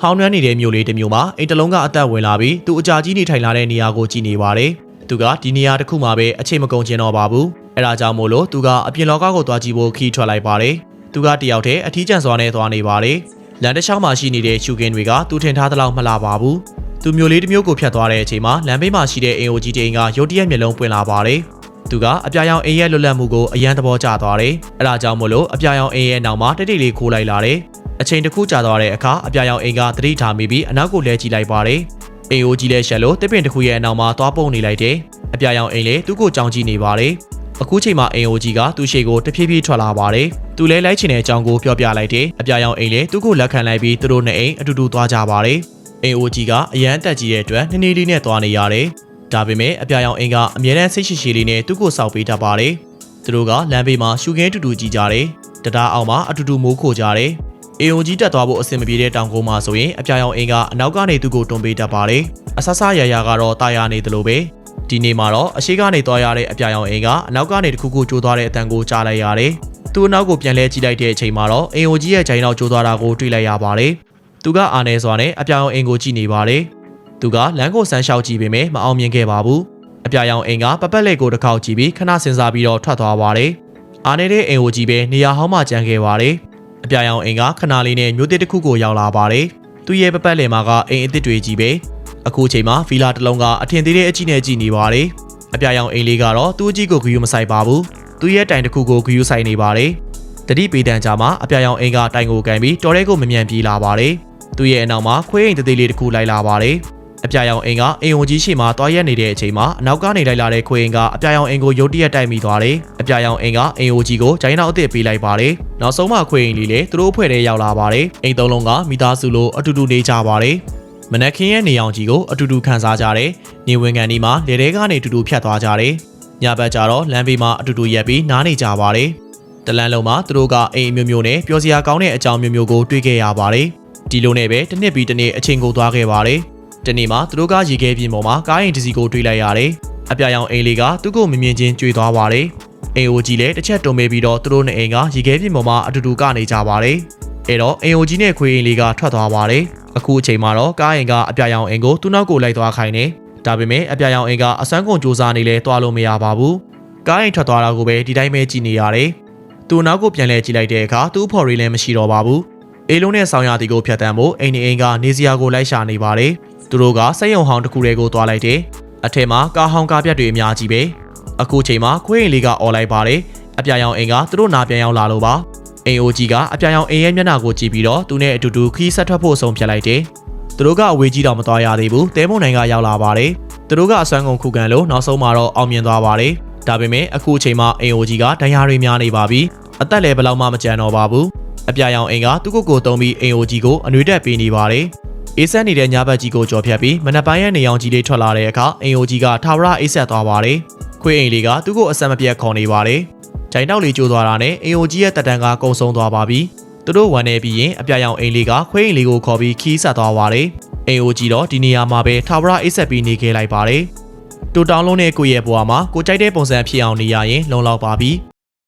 ဟောင်းနှမ်းနေတဲ့မြို့လေးတစ်မြို့မှာအိမ်တစ်လုံးကအသက်ဝင်လာပြီးသူအကြာကြီးနေထိုင်လာတဲ့နေရာကိုကြည့်နေပါတယ်။သူကဒီနေရာတစ်ခုမှာပဲအချိန်မကုန်ကျင်တော့ပါဘူး။အဲဒါကြောင့်မို့လို့သူကအပြင်လောကကိုသွားကြည့်ဖို့ခီးထွက်လိုက်ပါတယ်။သူကတယောက်တည်းအထီးကျန်စွာနဲ့သွားနေပါတယ်။လမ်းတစ်လျှောက်မှာရှိနေတဲ့ရှူကင်တွေကသူထင်ထားသလောက်မလှပါဘူး။သူမျိုးလေးတစ်မျိုးကိုဖြတ်သွားတဲ့အချိန်မှာလမ်းဘေးမှာရှိတဲ့အိမ်အိုကြီးတိန်ကရုတ်တရက်မျက်လုံးပွင့်လာပါတယ်။သူကအပြာရောင်အိမ်ရဲ့လွတ်လပ်မှုကိုအယံသဘောကျသွားတယ်။အဲဒါကြောင့်မို့လို့အပြာရောင်အိမ်ရဲ့နောက်မှာတိတ်တိတ်လေးခိုးလိုက်လာတယ်။ အချိန်တစ်ခုကြာသွားတဲ့အခါအပြာရောင်အိမ်ကသတိထားမိပြီးအနောက်ကိုလဲကြည့်လိုက်ပါတယ်။အိမ်အိုကြီးလဲရှက်လို့တစ်ပင်တစ်ခုရဲ့အနောက်မှာသွားပုတ်နေလိုက်တယ်။အပြာရောင်အိမ်လည်းသူ့ကိုကြောင်ကြည့်နေပါတယ်။အခုချိန်မှာအိမ်အိုကြီးကသူ့ရှေ့ကိုတဖြည်းဖြည်းထွက်လာပါတယ်။သူလဲလိုက်ချင်တဲ့အကြောင်းကိုပြောပြလိုက်တယ်။အပြာရောင်အိမ်လည်းသူ့ကိုလက်ခံလိုက်ပြီးသူတို့နှစ်အိမ်အတူတူသွားကြပါတယ်။အိမ်အိုကြီးကအရန်တက်ကြီးတဲ့အတွက်နှင်းနှီးလေးနဲ့သွားနေရတယ်။ဒါပေမဲ့အပြာရောင်အိမ်ကအမြဲတမ်းစိတ်ရှိရှိလေးနဲ့သူ့ကိုစောက်ပေးတတ်ပါတယ်။သူတို့ကလမ်းဘေးမှာရှူခင်းတူတူကြည့်ကြတယ်။တံတားအောင်မှာအတူတူမိုးခိုကြတယ်။ အေယုံကြီးတက်သွားဖို့အဆင်မပြေတဲ့တောင်ကုန်းမှာဆိုရင်အပြာရောင်အိမ်ကအနောက်ကနေသူ့ကိုတွန်းပေးတတ်ပါတယ်။အဆဆရရကတော့တာယာနေတယ်လို့ပဲ။ဒီနေ့မှာတော့အရှိကနေသွားရတဲ့အပြာရောင်အိမ်ကအနောက်ကနေတစ်ခုခုကျိုးသွားတဲ့အတန်ကိုကြားလိုက်ရတယ်။သူ့အနောက်ကိုပြန်လဲကြည့်လိုက်တဲ့အချိန်မှာတော့အိမ်အိုကြီးရဲ့ဂျိုင်းနောက်ကျိုးသွားတာကိုတွေ့လိုက်ရပါတယ်။သူကအာနေစွာနဲ့အပြာရောင်အိမ်ကိုကြည့်နေပါတယ်။သူကလမ်းကိုဆန်းလျှောက်ကြည့်ပေမဲ့မအောင်မြင်ခဲ့ပါဘူး။အပြာရောင်အိမ်ကပပက်လက်ကိုတစ်ခေါက်ကြည့်ပြီးခဏစဉ်းစားပြီးတော့ထွက်သွားပါတယ်။အာနေတဲ့အိမ်ကိုကြည့်ပဲနေရာဟောင်းမှကြံခဲ့ပါတယ်။ အပြာရောင်အိမ်ကခဏလေးနဲ့မြို့တစ်တစ်ခုကိုရောက်လာပါတယ်။သူ့ရဲ့ပပက်လယ်မှာကအိမ်အစ်စ်တွေကြီးပဲ။အခုချိန်မှာဗီလာတစ်လုံးကအထင်သေးတဲ့အကြည့်နဲ့ကြည့်နေပါတယ်။အပြာရောင်အိမ်လေးကတော့သူ့အကြည့်ကိုဂယူမဆိုင်ပါဘူး။သူ့ရဲ့တိုင်တစ်ခုကိုဂယူဆိုင်နေပါတယ်။တတိပေတန်ကြမှာအပြာရောင်အိမ်ကတိုင်ကိုကန်ပြီးတော်ရဲကိုမမြန်ပြေးလာပါတယ်။သူ့ရဲ့အနောက်မှာခွေးအိမ်တသေးလေးတစ်ခုလိုက်လာပါတယ်။အပြာရောင်အိမ်ကအိမ်ဝန်ကြီးရှိမှတွားရက်နေတဲ့အချိန်မှာအနောက်ကနေလိုက်လာတဲ့ခွေးအိမ်ကအပြာရောင်အိမ်ကိုရုတ်တရက်တိုက်မိသွားတယ်။အ ပြာရောင်အိမ်ကအိမ်ဝန်ကြီးကိုဂျိုင်းနောက်အစ်စ်ပေးလိုက်ပါတယ်။နောက်ဆုံးမှခွေးအိမ်လေးလည်းသူတို့အဖွဲ့ထဲရောက်လာပါတယ်။အိမ်သုံးလုံးကမိသားစုလိုအတူတူနေကြပါတယ်။မနက်ခင်းရဲ့နေအောင်ကြီးကိုအတူတူခန်းစားကြတယ်။နေဝင်ကန်ဒီမှာလေတဲကနေအတူတူဖြတ်သွားကြတယ်။ညဘက်ကျတော့လမ်းဘေးမှာအတူတူရက်ပြီးနားနေကြပါတယ်။တလန်းလုံးမှာသူတို့ကအိမ်အမျိုးမျိုးနဲ့ပျော်စရာကောင်းတဲ့အကြောင်းမျိုးမျိုးကိုတွေ့ခဲ့ရပါတယ်။ဒီလိုနဲ့ပဲတစ်နှစ်ပြီးတစ်နေ့အချိန်ကိုသွားခဲ့ပါတယ်။ဒီနေ့မှာသူတို့ကရေခဲပြင်ပေါ်မှာကားရင်တစ်စီးကိုတွေ့လိုက်ရတယ်။အပြာရောင်အိမ်လေးကသူ့ကိုမမြင်ချင်းကြွေသွားပါတယ်။ အိမ်အိုကြီးလည်းတစ်ချက်တုံပေးပြီးတော့သူတို့နှစ်အိမ်ကရေခဲပြင်ပေါ်မှာအတူတူကနေကြပါတယ်။အဲ့တော့အိမ်အိုကြီးနဲ့ခွေးအိမ်လေးကထွက်သွားပါတယ်။အခုအချိန်မှာတော့ကားရင်ကအပြာရောင်အိမ်ကိုသူ့နောက်ကိုလိုက်သွားခိုင်းတယ်။ဒါပေမဲ့အပြာရောင်အိမ်ကအစမ်းကုန်စူးစမ်းနေလဲတွားလို့မရပါဘူး။ကားရင်ထွက်သွားတာကိုပဲဒီတိုင်းပဲကြည့်နေရတယ်။သူ့နောက်ကိုပြန်လဲကြည့်လိုက်တဲ့အခါသူ့ဖော်ရီလည်းမရှိတော့ပါဘူး။အေးလုံးနဲ့ဆောင်းရသည်ကိုဖျက်တမ်းဖို့အိမ်နေအိမ်ကနေစရာကိုလိုက်ရှာနေပါတယ်။သူတို့ကစက်ရုံဟောင်းတစ်ခုတည်းကိုသွားလိုက်တယ်။အထက်မှာကားဟောင်းကားပြတ်တွေအများကြီးပဲ။ အခုချိန်မှာခွေးအိမ်လေးကអော်လိုက်ပါတယ်။အပြာရောင်အိမ်ကသူတို့နာပြန်ရောက်လာလို့ပါ။အိမ်အိုကြီးကအပြာရောင်အိမ်ရဲ့မျက်နှာကိုကြည့်ပြီးတော့သူနဲ့အတူတူခီးဆက်ထွက်ဖို့ဆုံးဖြတ်လိုက်တယ်။သူတို့ကအဝေးကြီးတော့မသွားရသေးဘူး။တဲမုန်နိုင်ကရောက်လာပါတယ်။သူတို့ကအစွမ်းကုန်ခုခံလို့နောက်ဆုံးမှာတော့အောင်မြင်သွားပါတယ်။ဒါပေမဲ့အခုအချိန်မှာအိမ်အိုကြီးကဒဏ်ရာတွေများနေပါပြီ။အသက်လည်းဘယ်လောက်မှမကြမ်းတော့ပါဘူး။အပြာရောင်အိမ်ကသူ့ကိုယ်ကိုတုံးပြီးအိမ်အိုကြီးကိုအနှွေးတက်ပေးနေပါတယ်။အေးဆက်နေတဲ့ညဘက်ကြီးကိုကြော်ဖြတ်ပြီးမနက်ပိုင်းရဲ့နေအောင်ကြီးလေးထွက်လာတဲ့အခါအိမ်အိုကြီးကထာဝရအေးဆက်သွားပါတယ်။ ခွေးအိမ်လေးကသူ့ကိုအဆက်မပြတ်ခေါ်နေပါတယ်။ဂျိုင်တောက်လေးကျိုးသွားတာနဲ့အိမ်အိုကြီးရဲ့တက်တန်ကကုံဆုံးသွားပါပြီ။သူတို့ဝန်နေပြီးရင်အပြာရောင်အိမ်လေးကခွေးအိမ်လေးကိုခေါ်ပြီးခီးဆက်သွားပါတယ်။အိမ်အိုကြီးတော့ဒီနေရာမှာပဲထာဝရအေးဆက်ပြီးနေခဲ့လိုက်ပါတယ်။တူတောင်းလုံးနဲ့ကိုယ့်ရဲ့ဘဝမှာကိုကြိုက်တဲ့ပုံစံဖြစ်အောင်နေရရင်လုံလောက်ပါပြီ။